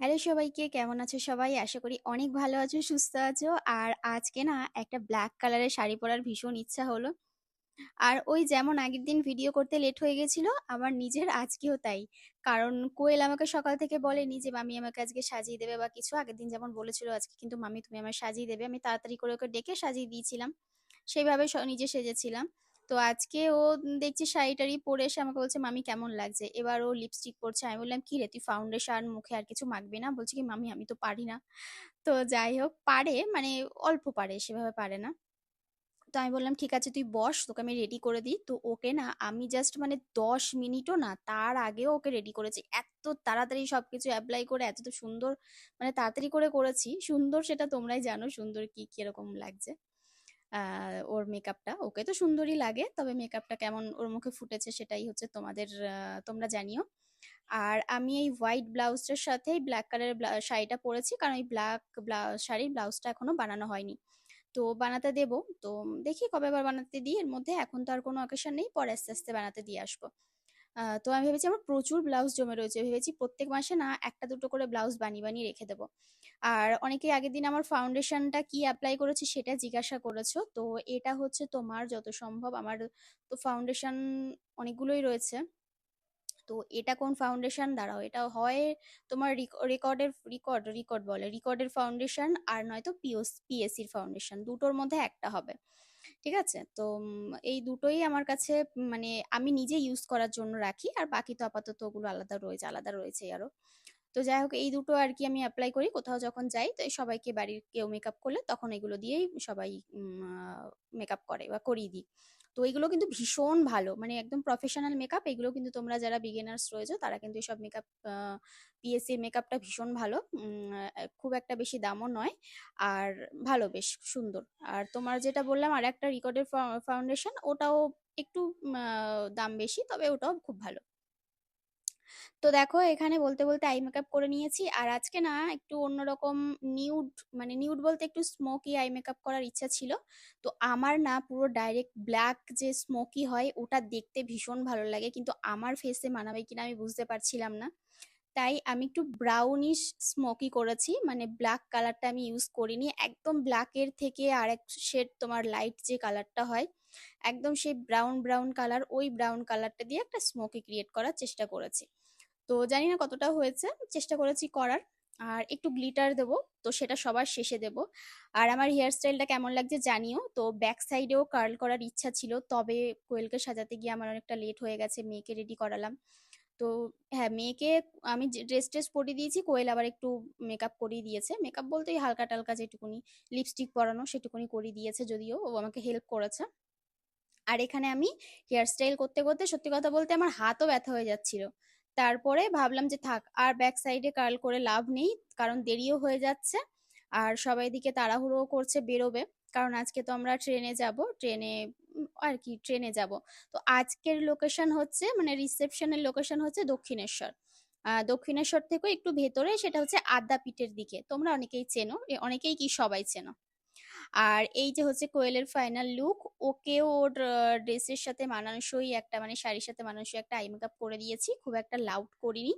Hello সবাইকে, কেমন আছো সবাই? আশা করি অনেক ভালো আছো, সুস্থ আছো। আর আজকে না একটা ব্ল্যাক কালারের শাড়ি পরার ভীষণ ইচ্ছা হলো। আর ওই যেমন আগের দিন ভিডিও করতে লেট হয়ে গেছিল, আমার নিজের আজকেও তাই। কারণ কোয়েল আমাকে সকাল থেকে বলেনি যে, মামি আমাকে আজকে সাজিয়ে দেবে বা কিছু। আগের দিন যেমন বলেছিল আজকে, কিন্তু মামি তুমি আমার সাজিয়ে দেবে। আমি তাড়াতাড়ি করে ওকে ডেকে সাজিয়ে দিয়েছিলাম। সেইভাবে নিজে সেজেছিলাম। তো আজকে ও দেখছি শাড়ি টাড়ি পরে এসে আমাকে বলছে, মামি কেমন লাগছে? এবার ও লিপস্টিক পরছে। আমি বললাম, কি রে, তুই ফাউন্ডেশন মুখে আর কিছু মাখবি না? বলছে কি, মামি, আমি তো পারি না। তো যাই হোক, পারে মানে অল্প পারে, সেভাবে পারে না। তো আমি বললাম, ঠিক আছে, তুই বস, তোকে আমি রেডি করে দিই। তো ওকে না, আমি জাস্ট মানে দশ মিনিটও না, তার আগেও ওকে রেডি করেছি। এত তাড়াতাড়ি সবকিছু অ্যাপ্লাই করে, এত সুন্দর মানে তাড়াতাড়ি করে করেছি। সুন্দর সেটা তোমরাই জানো, সুন্দর কি, কীরকম লাগছে। ওর মেকআপটা। ওকে তো সুন্দরই লাগে, তবে মেকআপটা কেমন ওর মুখে ফুটেছে সেটাই হচ্ছে তোমাদের তোমরা জানিও। আর আমি এই হোয়াইট ব্লাউজটার সাথে ব্ল্যাক কালারের শাড়িটা পরেছি, কারণ এই ব্ল্যাক শাড়ির ব্লাউজটা এখনও বানানো হয়নি। তো বানাতে দেবো। তো দেখি কবে আবার বানাতে দিই। এর মধ্যে এখন তো আর কোনো অকেশন নেই, পরে আস্তে আস্তে বানাতে দিয়ে আসব। তো আমি ভেবেছি আমার প্রচুর ব্লাউজ জমে রয়েছে। ভেবেছি প্রত্যেক মাসে না একটা দুটো করে ব্লাউজ বানিয়ে বানিয়ে রেখে দেবো। আর অনেকেই আগের দিন আমার ফাউন্ডেশনটা কি অ্যাপ্লাই করেছি সেটা জিজ্ঞাসা করেছ। তো এটা হচ্ছে তোমার যত সম্ভব আমার তো ফাউন্ডেশন অনেকগুলোই রয়েছে। তো এটা কোন ফাউন্ডেশন দাঁড়াও, এটা হয় তোমার রেকর্ডের রেকর্ড রেকর্ড বলে। রেকর্ডের ফাউন্ডেশন আর নয়তো পিওস পিএসসির ফাউন্ডেশন দুটোর মধ্যে একটা হবে। ঠিক আছে? তো এই দুটোই আমার কাছে মানে আমি নিজে ইউজ করার জন্য রাখি। আর বাকি তো আপাতত ওগুলো আলাদা রয়েছে আলাদা রয়েছে আরও। তো যাই হোক, এই দুটো আর কি আমি অ্যাপ্লাই করি। কোথাও যখন যাই, তো সবাইকে বাড়ির কেউ মেকআপ করলে তখন এগুলো দিয়েই সবাই মেকআপ করে বা করিয়ে দিই। তো এগুলো কিন্তু ভীষণ ভালো মানে একদম প্রফেশনাল মেকআপ এগুলো কিন্তু তোমরা যারা বিগিনার্স রয়েছে, তারা কিন্তু এসব মেকআপ পিএসসি মেকআপটা ভীষণ ভালো। খুব একটা বেশি দামও নয়, আর ভালো বেশ সুন্দর। আর তোমার যেটা বললাম আর একটা রিকর্ডের ফাউন্ডেশন ওটাও একটু দাম বেশি, তবে ওটাও খুব ভালো। তো দেখো এখানে বলতে বলতে আই মেকআপ করে নিয়েছি। আর আজকে না একটু অন্যরকম নিউড মানে নিউড বলতে একটু স্মোকি আই মেকআপ করার ইচ্ছা ছিল। তো আমার না পুরো ডাইরেক্ট ব্ল্যাক যে স্মোকি হয়, ওটা দেখতে ভীষণ ভালো লাগে। কিন্তু আমার ফেসে মানাবে কিনা আমি বুঝতে পারছিলাম না। তাই আমি একটু ব্রাউনিশ স্মোকি করেছি। মানে ব্ল্যাক কালারটা আমি ইউজ করিনি। একদম ব্ল্যাকের থেকে আর এক শেড তোমার লাইট যে কালারটা হয় একদম সেই ব্রাউন ব্রাউন কালার ওই ব্রাউন কালারটা দিয়ে একটা স্মোকি ক্রিয়েট করার চেষ্টা করেছি। তো জানি না কতটা হয়েছে, চেষ্টা করেছি করার। আর একটু গ্লিটার দেবো, তো সেটা সবার শেষে দেবো। আর আমার হেয়ার স্টাইলটা কেমন লাগছে জানিও। তো ব্যাক সাইডেও কার্ল করার ইচ্ছা ছিল, তবে কোয়েলকে সাজাতে গিয়ে আমার অনেকটা লেট হয়ে গেছে, মেয়েকে রেডি করালাম। তো হ্যাঁ মেয়েকে আমি ড্রেস ট্রেস পরিয়ে দিয়েছি, কোয়েল আবার একটু মেকআপ করিয়ে দিয়েছে। মেকআপ বলতে হালকা টালকা যেটুকুনি লিপস্টিক পরানো সেটুকুনি করিয়ে দিয়েছে, যদিও ও আমাকে হেল্প করেছে। আর এখানে আমি হেয়ার স্টাইল করতে করতে সত্যি কথা বলতে আমার হাতও ব্যথা হয়ে যাচ্ছিল। তারপরে ভাবলাম যে থাক, আর ব্যাক সাইডে কার্ল করে লাভ নেই, কারণ দেরিও হয়ে যাচ্ছে। আর সবাই দিকে তাড়াহুড়ো করছে, বেরোবে। কারণ আজকে তো আমরা ট্রেনে যাব ট্রেনে আর কি ট্রেনে যাব। তো আজকের লোকেশন হচ্ছে মানে রিসেপশনের লোকেশন হচ্ছে দক্ষিণেশ্বর। দক্ষিণেশ্বর থেকেও একটু ভেতরে, সেটা হচ্ছে আদ্যাপীঠের দিকে। তোমরা অনেকেই চেনো অনেকেই কি সবাই চেনো? আর এই যে হচ্ছে কোয়েলের ফাইনাল লুক ওকে ওর ড্রেসের সাথে মানানসই একটা মানে শাড়ির সাথে মানানসই একটা আই মেকআপ করে দিয়েছি, খুব একটা লাউড করিনি।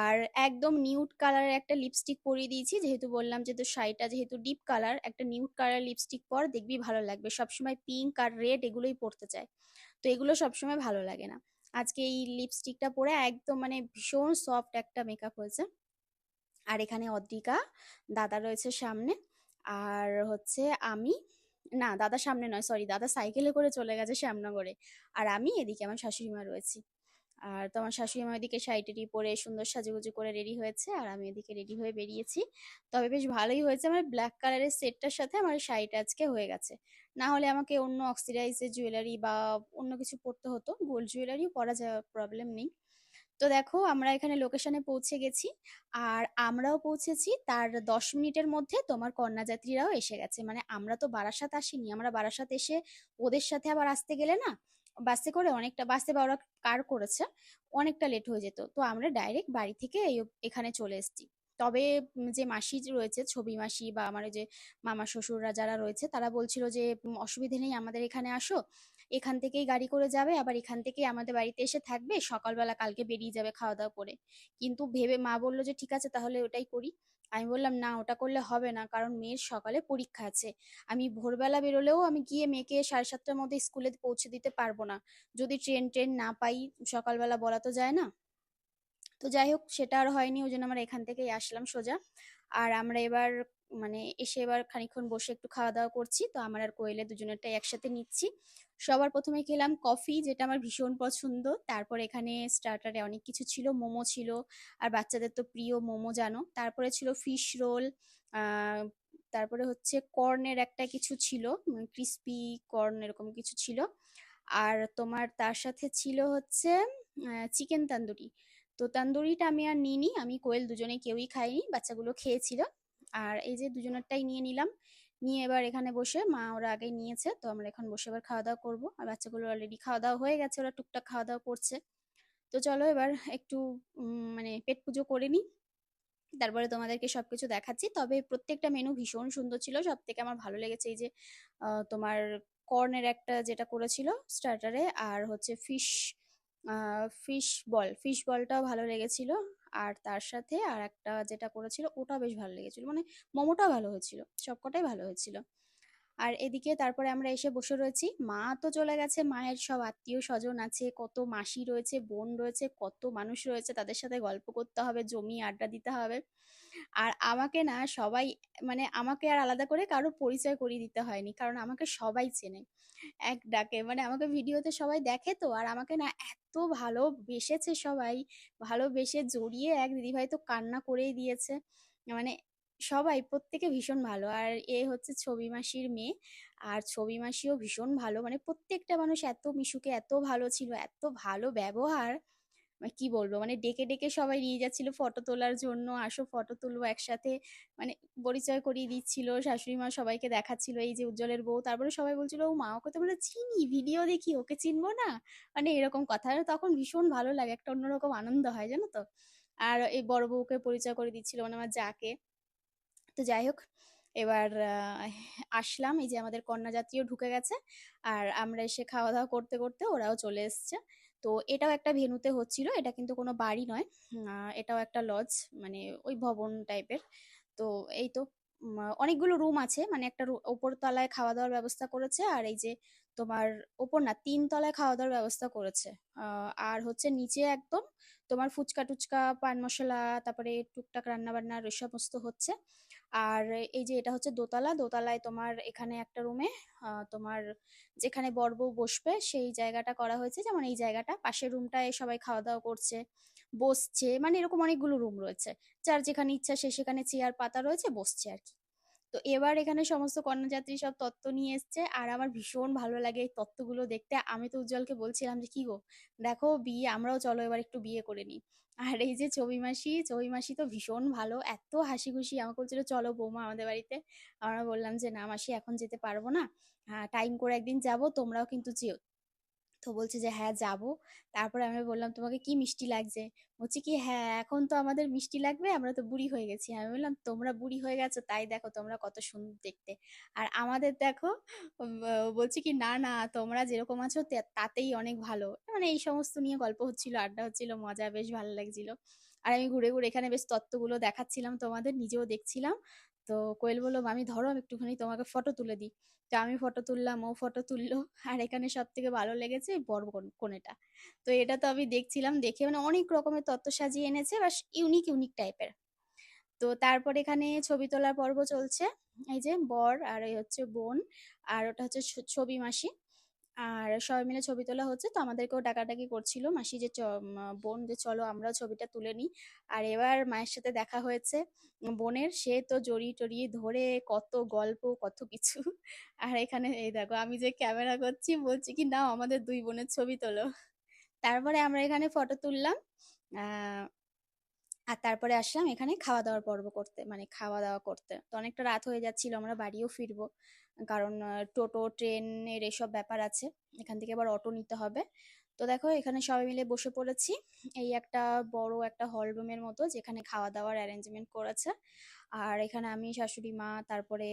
আর একদম নিউড কালারের একটা লিপস্টিক পরিয়ে দিয়েছি, যেহেতু বললাম যে তোর শাড়িটা যেহেতু ডিপ কালার একটা নিউড কালার লিপস্টিক পর দেখবি ভালো লাগবে। সবসময় পিঙ্ক আর রেড এগুলোই পরতে চায়। তো এগুলো সবসময় ভালো লাগে না। আজকে এই লিপস্টিকটা পরে একদম মানে ভীষণ সফট একটা মেকআপ হয়েছে। আর এখানে অদ্রিকা, দাদা রয়েছে সামনে। আর হচ্ছে আমি, না দাদা সামনে নয় সরি দাদা সাইকেলে করে চলে গেছে শ্যামনগরে। আর আমি এদিকে আমার শাশুড়ি মা রয়েছি। আর তোমার শাশুড়ি মা এদিকে শাড়ি টাড়ি পরে সুন্দর সাজুগুজু করে রেডি হয়েছে আর আমি এদিকে রেডি হয়ে বেরিয়েছি। তবে বেশ ভালোই হয়েছে, আমার ব্ল্যাক কালারের সেটটার সাথে আমার শাড়িটা আজকে হয়ে গেছে। না হলে আমাকে অন্য অক্সিডাইজের জুয়েলারি বা অন্য কিছু পরতে হতো গোল্ড জুয়েলারিও পরা যাওয়ার প্রবলেম নেই। তো দেখো আমরা এখানে লোকেশনে পৌঁছে গেছি। আর আমরাও পৌঁছেছি, তার দশ মিনিটের মধ্যে তোমার কন্যাযাত্রীরাও এসে গেছে। মানে আমরা তো বারাসাত আসিনি, আমরা বারাসাত এসে ওদের সাথে আবার আসতে গেলে না, বাসে করে অনেকটা, বাসে বা ওরা কার করেছে, অনেকটা লেট হয়ে যেত। তো আমরা ডাইরেক্ট বাড়ি থেকে এখানে চলে এসেছি। তবে যে মাসি রয়েছে, ছবি মাসি বা আমার যে মামা, শ্বশুররা যারা রয়েছে, তারা বলছিল যে অসুবিধে নেই, আমাদের এখানে আসো। এখান থেকেই গাড়ি করে যাবে, আবার এখান থেকেই আমাদের বাড়িতে এসে থাকবে, সকালবেলা কালকে বেরিয়ে যাবে খাওয়া দাওয়া করে। কিন্তু ভেবে মা বলল যে, ঠিক আছে, তাহলে ওটাই করি। আমি বললাম, না, ওটা করলে হবে না, কারণ মেয়ের সকালে পরীক্ষা আছে। আমি ভোরবেলা বেরোলেও আমি গিয়ে মেয়েকে সাড়ে সাতটার মধ্যে স্কুলে পৌঁছে দিতে পারব না। যদি ট্রেন ট্রেন না পাই, সকালবেলা বলা তো যায় না। তো যাই হোক, সেটা আর হয়নি, ওই জন্য আমরা এখান থেকেই আসলাম সোজা। আর আমরা এবার মানে এসে এবার খানিকক্ষণ বসে একটু খাওয়া দাওয়া করছি। তো আমার আর কোয়েলে দুজনেরটাই একসাথে নিচ্ছি। সবার প্রথমে খেলাম কফি, যেটা আমার ভীষণ পছন্দ। তারপর এখানে স্টার্টারে অনেক কিছু ছিল, মোমো ছিল। আর বাচ্চাদের তো প্রিয় মোমো, জানো? তারপরে ছিল ফিশ রোল তারপরে হচ্ছে কর্নের একটা কিছু ছিল ক্রিস্পি কর্ন এরকম কিছু ছিল। আর তোমার তার সাথে ছিল হচ্ছে চিকেন তান্দুরি। তো তান্দুরিটা আমি আর নিইনি, আমি কোয়েল দুজনে কেউই খাইনি, বাচ্চাগুলো খেয়েছিল। আর এই যে দুজনেরটাই নিয়ে নিলাম, নিয়ে এবার এখানে বসে মা ওরা আগে নিয়েছে, তো আমরা এখন বসে এবার খাওয়া দাওয়া করব। আর বাচ্চাগুলো অলরেডি খাওয়া দাওয়া হয়ে গেছে, ওরা টুকটাক খাওয়া দাওয়া করছে। তো চলো এবার একটু মানে পেট পুজো করে নিই। তারপরে তোমাদেরকে সবকিছু দেখাচ্ছি। তবে প্রত্যেকটা মেনু ভীষণ সুন্দর ছিল সব থেকে আমার ভালো লেগেছে এই যে তোমার কর্নের একটা যেটা করেছিল স্টার্টারে আর হচ্ছে ফিশ ফিশ বল ফিশ বলটাও ভালো লেগেছিল। আর তার সাথে আর একটা যেটা করেছিল, ওটা বেশ ভালো লেগেছিল। মানে মোমোটাও ভালো হয়েছিল, সবকটাই ভালো হয়েছিল। আর এদিকে তারপরে আমরা এসে বসে রয়েছি। মা তো চলে গেছে, মায়ের সব আত্মীয় স্বজন আছে, কত মাসি রয়েছে, বোন রয়েছে, কত মানুষ রয়েছে, তাদের সাথে গল্প করতে হবে জমি আড্ডা দিতে হবে। আর আমাকে না সবাই মানে আমাকে আর আলাদা করে কারও পরিচয় করিয়ে দিতে হয়নি, কারণ আমাকে সবাই চেনে। এক ডাকে মানে আমাকে ভিডিওতে সবাই দেখে তো, আর আমাকে না এত ভালোবেসেছে সবাই, ভালোবেসে জড়িয়ে এক দিদিভাই তো কান্না করেই দিয়েছে। মানে সবাই, প্রত্যেকে ভীষণ ভালো। আর এ হচ্ছে ছবি মাসির মেয়ে, আর ছবি মাসিও ভীষণ ভালো। মানে প্রত্যেকটা মানুষ এত মিশুকে এত ভালো ছিল, এত ভালো ব্যবহার। কি বলব? মানে ডেকে ডেকে সবাই নিয়ে যাচ্ছিল ফটো তোলার জন্য। আসো ফটো তুলবো একসাথে। মানে পরিচয় করিয়ে দিচ্ছিল। শাশুড়ি মা সবাইকে দেখাচ্ছিল, এই যে উজ্জ্বলের বউ। তারপরে সবাই বলছিল, ও মা, ওকে তো চিনি, ভিডিও দেখি, ওকে চিনবো না? মানে এরকম কথা। তখন ভীষণ ভালো লাগে, একটা অন্যরকম আনন্দ হয়, জানো তো? আর এই বড় বউকে পরিচয় করে দিচ্ছিল মানে আমার যাকে। তো যাই হোক, এবার আসলাম। এই যে আমাদের কন্যাযাত্রীও ঢুকে গেছে। আর আমরা এসে খাওয়া দাওয়া করতে করতে ওরাও চলে এসছে। তো এটাও একটা ভেনুতে হচ্ছিল, এটা কিন্তু কোনো বাড়ি নয়। এটাও একটা লজ মানে ওই ভবন টাইপের তো এই তো অনেকগুলো রুম আছে মানে একটা ওপর তলায় খাওয়া দাওয়ার ব্যবস্থা করেছে, আর এই যে তোমার ওপর না তিন তলায় খাওয়া দাওয়ার ব্যবস্থা করেছে। আর হচ্ছে নিচে একদম তোমার ফুচকা টুচকা, পান মশলা, তারপরে টুকটাক রান্না বান্নার ওই সমস্ত হচ্ছে। আর এই যে এটা হচ্ছে দোতলা, দোতলায় তোমার এখানে একটা রুমে তোমার যেখানে বর বউ বসবে, সেই জায়গাটা করা হয়েছে। যেমন এই জায়গাটা, পাশের রুমটায় সবাই খাওয়া দাওয়া করছে, বসছে মানে এরকম অনেকগুলো রুম রয়েছে। যার যেখানে ইচ্ছা সে সেখানে চেয়ার পাতা রয়েছে, বসছে আর কি। তো এবার এখানে সমস্ত কন্যাযাত্রী সব তত্ত্ব নিয়ে এসছে। আর আমার ভীষণ ভালো লাগে এই তত্ত্বগুলো দেখতে। আমি তো উজ্জ্বলকে বলছিলাম যে, কি গো? দেখো বিয়ে, আমরাও চলো এবার একটু বিয়ে করে নিই। আর এই যে ছবি মাসি ছবি মাসি তো ভীষণ ভালো। এত হাসি খুশি আমাকে বলছিল, চলো বৌমা আমাদের বাড়িতে। আমরা বললাম যে, না মাসি, এখন যেতে পারব না। টাইম করে একদিন যাব, তোমরাও কিন্তু যেও। তো বলছে যে হ্যাঁ যাব। তারপরে আমি বললাম, তোমাকে কি মিষ্টি লাগছে? বলছি কি হ্যাঁ এখন তো আমাদের মিষ্টি লাগবে, আমরা তো বুড়ি হয়ে গেছি। আমি বললাম, তোমরা বুড়ি হয়ে গেছো, তাই দেখো তোমরা কত সুন্দর দেখতে। আর আমাদের দেখো বলছি কি, না না, তোমরা যেরকম আছো তাতেই অনেক ভালো। মানে এই সমস্ত নিয়ে গল্প হচ্ছিল, আড্ডা হচ্ছিল, মজা বেশ ভালো লাগছিল। আর আমি ঘুরে ঘুরে এখানে বেশ তত্ত্বগুলো দেখাচ্ছিলাম, তোমাদের নিজেও দেখছিলাম। তো কোয়েল বলল আমি ধরো আমি একটুখানি তোমাকে ফটো তুলে দিই। তো আমি ফটো তুললাম, ও ফটো তুললো। আর এখানে সব থেকে ভালো লেগেছে বড় কোনেটা? তো এটা তো আমি দেখছিলাম, দেখে মানে অনেক রকমের তত্ত্ব সাজিয়ে এনেছে, বাস ইউনিক ইউনিক টাইপের তো তারপর এখানে ছবি তোলার পর্ব চলছে, এই যে বর আর এই হচ্ছে বোন, আর ওটা হচ্ছে ছবি মাসি। আর সবাই মিলে ছবি তোলা হচ্ছে। তো আমাদেরকেও ডাকাডাকি করছিল। মাসি যে বোন যে চলো আমরাও ছবিটা তুলে নিই। আর এবার মায়ের সাথে দেখা হয়েছে। বোনের সে তো জড়িয়ে টড়িয়ে ধরে কত গল্প, কত কিছু। আর এখানে এই দেখো, আমি যে ক্যামেরা করছি, বলছি কি, নাও আমাদের দুই বোনের ছবি তোলো। তারপরে আমরা এখানে ফটো তুললাম। আর তারপরে আসলাম এখানে খাওয়া দাওয়ার পর্ব করতে মানে খাওয়া দাওয়া করতে। তো অনেকটা রাত হয়ে যাচ্ছিল, আমরা বাড়িও ফিরবো। কারণ টোটো, ট্রেনের এসব ব্যাপার আছে। এখান থেকে আবার অটো নিতে হবে। তো দেখো, এখানে সবাই মিলে বসে পড়েছি। এই একটা বড় একটা হল রুমের মতো, যেখানে খাওয়া দাওয়ার অ্যারেঞ্জমেন্ট করেছে। আর এখানে আমি, শাশুড়ি মা, তারপরে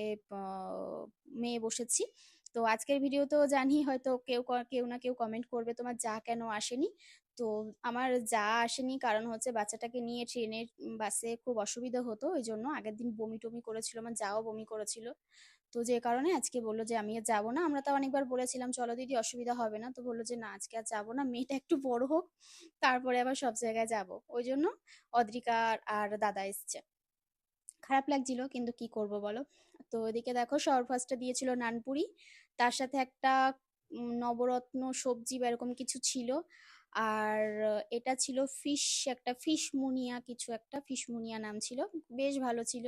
মেয়ে বসেছি। তো আজকের ভিডিও তো জানি, হয়তো কেউ কেউ না কেউ কমেন্ট করবে, তোমার যা কেন আসেনি। তো আমার যা আসেনি কারণ হচ্ছে বাচ্চাটাকে নিয়ে ট্রেনে বাসে খুব অসুবিধা হতো, ওই জন্য আগের দিন বমি টমি করেছিল, আমার যাও বমি করেছিল। তো যে কারণে আজকে বলল যে, আমি আর যাব না। আমরা তো অনেকবার বলেছিলাম, চলো দিদি, অসুবিধা হবে না। তো বলল যে, না, আজকে আর যাব না, মেয়েটা একটু বড় হোক, তারপরে আবার সব জায়গায় যাব। ওই জন্য অদ্রিকা আর- দাদা এসছে। খারাপ লাগছিল, কিন্তু কি করব বলো? তো এদিকে দেখো সবার ফার্স্টে দিয়েছিল নানপুরি, তার সাথে একটা নবরত্ন সবজি বা এরকম কিছু ছিল। আর এটা ছিল ফিশ একটা ফিশ মুনিয়া কিছু একটা, ফিশ মুনিয়া নাম ছিল, বেশ ভালো ছিল।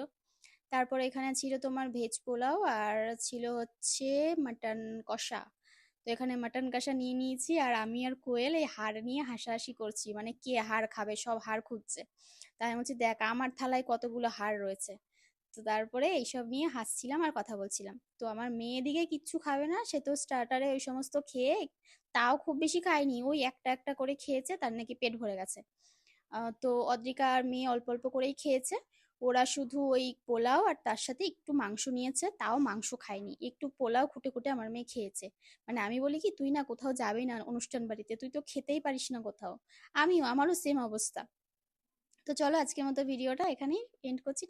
তারপর এখানে ছিল তোমার ভেজ পোলাও আর ছিল হচ্ছে মাটন কষা। তো এখানে মাটন কষা নিয়ে নিয়েছি আর আমি আর কোয়েল এই হাড় নিয়ে হাসাহাসি করছি মানে কে হাড় খাবে, সব হাড় খুঁজছে। তাই আমি বলছি, দেখ, আমার থালায় কতগুলো হাড় রয়েছে। তো তারপরে এইসব নিয়ে হাসছিলাম আর কথা বলছিলাম। তো আমার মেয়ে দিকে কিচ্ছু খাবে না, সে তো স্টার্টারে ওই সমস্ত খেয়ে তাও খুব বেশি খায়নি, ওই একটা একটা করে খেয়েছে, তার নাকি পেট ভরে গেছে। তো অদ্রিকা আর মেয়ে অল্প অল্প করেই খেয়েছে। ওরা শুধু ওই পোলাও আর তার সাথে একটু মাংস নিয়েছে, তাও মাংস খায়নি। একটু পোলাও খুঁটে খুঁটে আমার মেয়ে খেয়েছে। মানে আমি বলি কি, তুই না কোথাও যাবি না অনুষ্ঠান বাড়িতে, তুই তো খেতেই পারিস না কোথাও। আমিও, আমারও সেম অবস্থা। তো চলো আজকের মতো ভিডিওটা এখানেই এন্ড করছি।